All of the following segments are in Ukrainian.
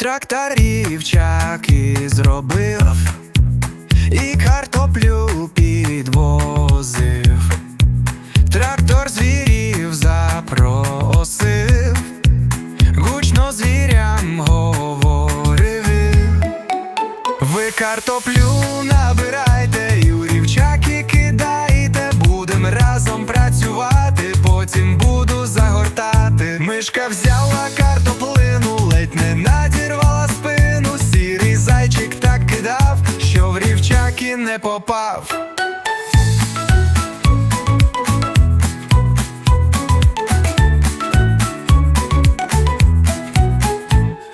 тракторів чаки зробив, і картоплю підвозив, трактор звірів запросив, гучно звірям говорив. Ви картоплю набирайте, і у рівчаки кидайте, будем разом працювати, потім буду загортати. Мишка взяла не попав.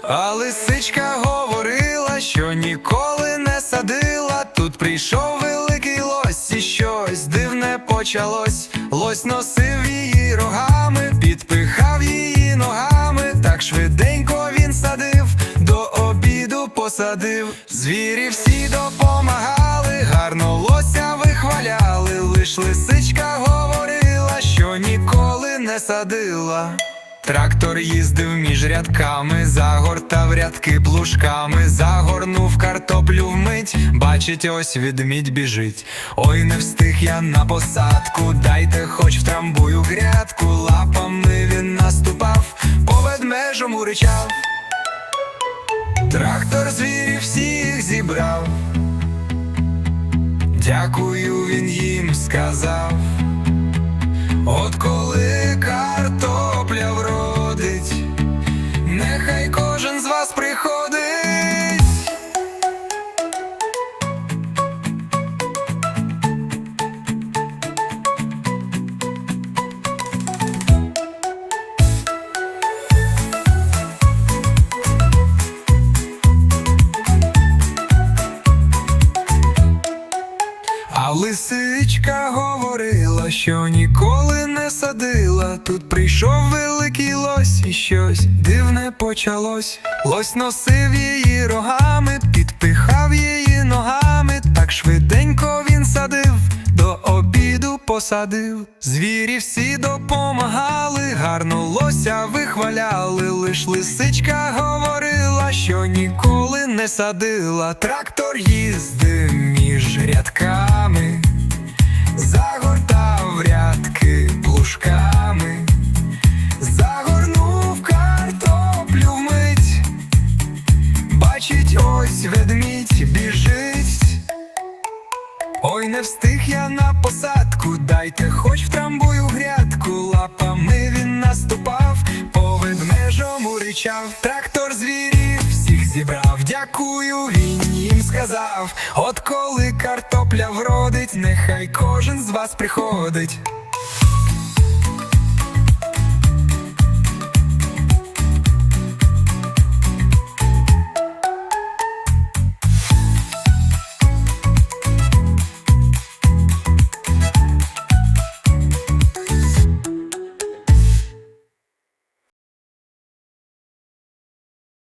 А лисичка говорила, що ніколи не садила. Тут прийшов великий лось, і щось дивне почалось. Лось носив її рогами, підпихав посадив. Звірі всі допомагали, гарно лося вихваляли. Лиш лисичка говорила, що ніколи не садила. Трактор їздив між рядками, загортав рядки плужками, загорнув картоплю вмить, бачить, ось відмідь біжить. Ой, не встиг я на посадку, дайте хоч втрамбую грядку, лапами він наступав, по ведмежому ричав. Трактор звірів всіх зібрав. Дякую, він їм сказав. От коли лисичка говорила, що ніколи не садила. Тут прийшов великий лось, і щось дивне почалось. Лось носив її рогами, підпихав її ногами. Так швиденько він садив, до обіду посадив. Звірі всі допомагали, гарно лося вихваляли. Лиш лисичка говорила, що ніколи не садила. Трактор їздив між рядками, не встиг я на посадку, дайте хоч в трамбую грядку, лапами він наступав, по ведмежом урічав, трактор звірів всіх зібрав, дякую, він їм сказав. От коли картопля вродить, нехай кожен з вас приходить.